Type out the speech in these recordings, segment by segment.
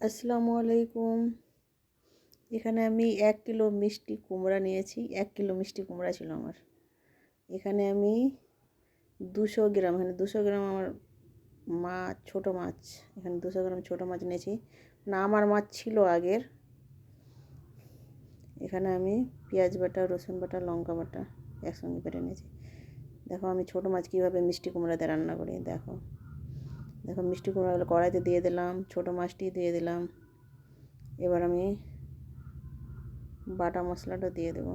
আসসালামু আলাইকুম। এখানে আমি এক কিলো মিষ্টি কুমড়া নিয়েছি, এক কিলো মিষ্টি কুমড়া ছিল আমার। এখানে আমি দুশো গ্রাম, এখানে দুশো গ্রাম আমার মাছ ছোটো মাছ, এখানে দুশো গ্রাম ছোটো মাছ নিয়েছি। না, আমার মাছ ছিল আগের। এখানে আমি পেঁয়াজ বাটা, রসুন বাটা, লঙ্কা বাটা একসঙ্গে বেটে নিয়েছি। দেখো আমি ছোটো মাছ কীভাবে মিষ্টি কুমড়াতে রান্না করি, দেখো। দেখো মিষ্টি কুমড়াগুলো কড়াইতে দিয়ে দিলাম, ছোটো মাছটি দিয়ে দিলাম। এবার আমি বাটা মশলাটা দিয়ে দেবো।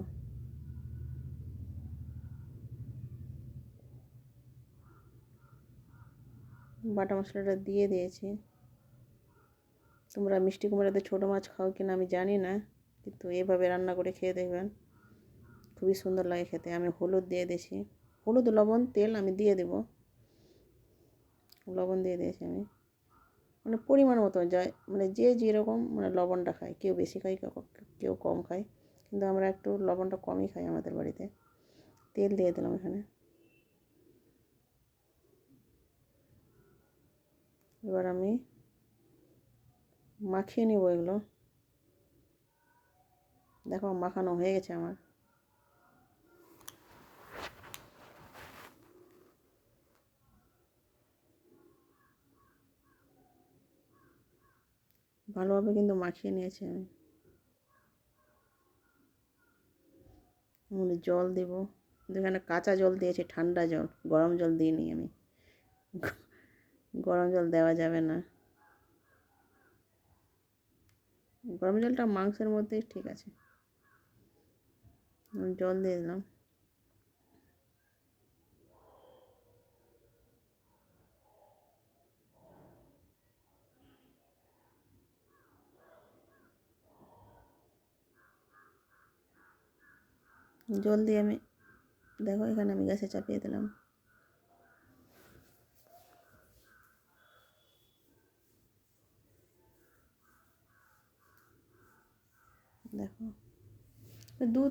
বাটা মশলাটা দিয়ে দিয়েছি। তোমরা মিষ্টি কুমড়াতে ছোটো মাছ খাও কিনা আমি জানি না, কিন্তু এভাবে রান্না করে খেয়ে দেখবেন। খুবই সুন্দর লাগে খেতে। আমি হলুদ দিয়ে দিয়েছি। হলুদ, লবণ, তেল আমি দিয়ে দেবো। লবণ দিয়ে দিয়েছি আমি। মানে পরিমাণ মতো যায় মানে যে যেরকম মানে লবণটা খায়, কেউ বেশি খায় কেউ কম খায়। কিন্তু আমরা একটু লবণটা কমই খাই আমাদের বাড়িতে। তেল দিয়ে দিলাম এখানে। এবার আমি মাখিয়ে নেব এগুলো। দেখো মাখানো হয়ে গেছে আমার। ভালোভাবে কিন্তু মাখিয়ে নিয়েছি আমি। জল দেবো। এখানে কাঁচা জল দিয়েছি, ঠান্ডা জল, গরম জল দিইনি আমি। গরম জল দেওয়া যাবে না। গরম জলটা মাংসের মধ্যেই ঠিক আছে। জল দিয়ে দিলাম। জল দিয়ে আমি, দেখো এখানে আমি গ্যাসে চাপিয়ে দিলাম। দেখো, দু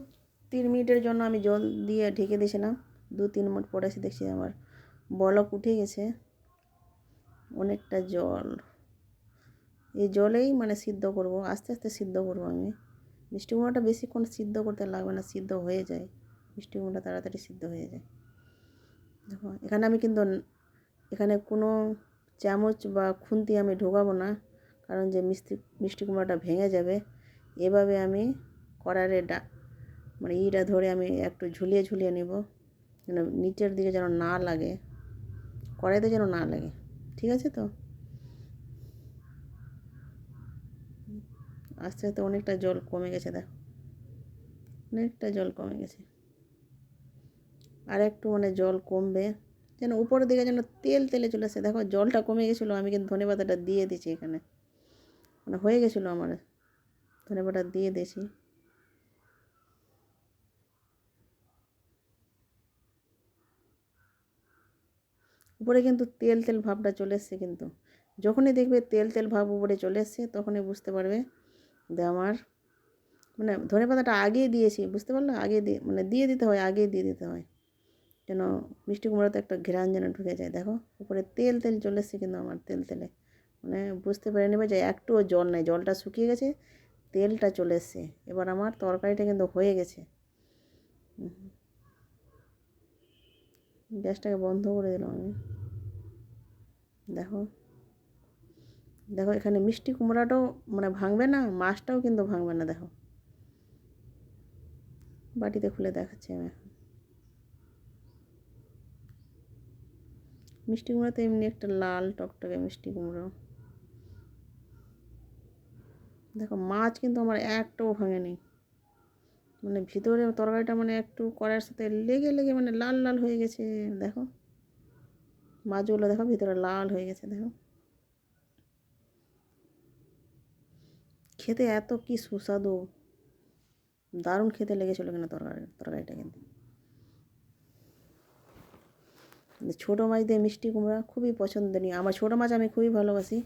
তিন মিনিটের জন্য আমি জল দিয়ে ঢেকে দিয়েছিলাম। দু তিন মিনিট পরে এসে দেখছি আমার বলক উঠে গেছে, অনেকটা জল। এই জলেই মানে সিদ্ধ করব, আস্তে আস্তে সিদ্ধ করব আমি। মিষ্টি কুমড়োটা বেশিক্ষণ সিদ্ধ করতে লাগবে না, সিদ্ধ হয়ে যায়। মিষ্টি কুমড়োটা তাড়াতাড়ি সিদ্ধ হয়ে যায়। দেখো, এখানে আমি কিন্তু এখানে কোনো চামচ বা খুন্তি আমি ঢোকাবো না, কারণ যে মিষ্টি মিষ্টি কুমড়োটা ভেঙে যাবে, এভাবে আমি কড়ারে ডা মানে ইটা ধরে আমি একটু ঝুলিয়ে ঝুলিয়ে নেব, যেন নিচের দিকে যেন না লাগে, কড়াইতে যেন না লাগে। ঠিক আছে তো? আস্তে আস্তে অনেকটা জল কমে গেছে, দেখো। অনেকটা জল কমে গেছে। আর একটু মানে জল কমবে। যেন উপরের দিকে যেন তেল তেলে চলে আসে। দেখো, জলটা কমে গেছিল, আমি কিন্তু ধনে পাতাটা দিয়ে দিচ্ছি এখানে। মানে হয়ে গেছিল আমার। ধনে পাতা দিয়ে দিয়েছি। উপরে কিন্তু তেল তেল ভাবটা চলে এসছে কিন্তু। যখনই দেখবে তেল তেল ভাব উপরে চলে এসছে, তখনই বুঝতে পারবে আমার মানে ধনে পাতাটা আগেই দিয়েছি, বুঝতে পারল? আগে দিয়ে মানে দিয়ে দিতে হয়, আগেই দিয়ে দিতে হয়। যেন মিষ্টি কুমড়োতে একটা ঘেরান যেন ঢুকে যায়। দেখো, উপরে তেল তেল চলে এসছে কিন্তু আমার তেল, তেলে। মানে বুঝতে পেরে নেবে যে একটুও জল নেই, জলটা শুকিয়ে গেছে, তেলটা চলে এসছে। এবার আমার তরকারিটা কিন্তু হয়ে গেছে। গ্যাসটাকে বন্ধ করে দিলাম আমি। দেখো। দেখো এখানে মিষ্টি কুমড়াটাও মানে ভাঙবে না, মাছটাও কিন্তু ভাঙবে না, দেখো। বাটিতে খুলে দেখাচ্ছি আমি এখন। মিষ্টি কুমড়া তো এমনি একটা লাল টকটকে মিষ্টি কুমড়ো দেখো, মাছ কিন্তু আমার একটাও ভাঙেনি। মানে ভিতরে তরকারিটা মানে একটু কড়াইয়ের সাথে লেগে লেগে মানে লাল লাল হয়ে গেছে, দেখো। মাছগুলো দেখো ভিতরে লাল হয়ে গেছে, দেখো। খেতে এত কি সুস্বাদু। দারুণ খেতে লেগেছিল কিনা তরকারি তরকারিটা কিন্তু। ছোটো মাছ দিয়ে মিষ্টি কুমড়া খুবই পছন্দনীয়। আমার ছোটো মাছ আমি খুবই ভালোবাসি।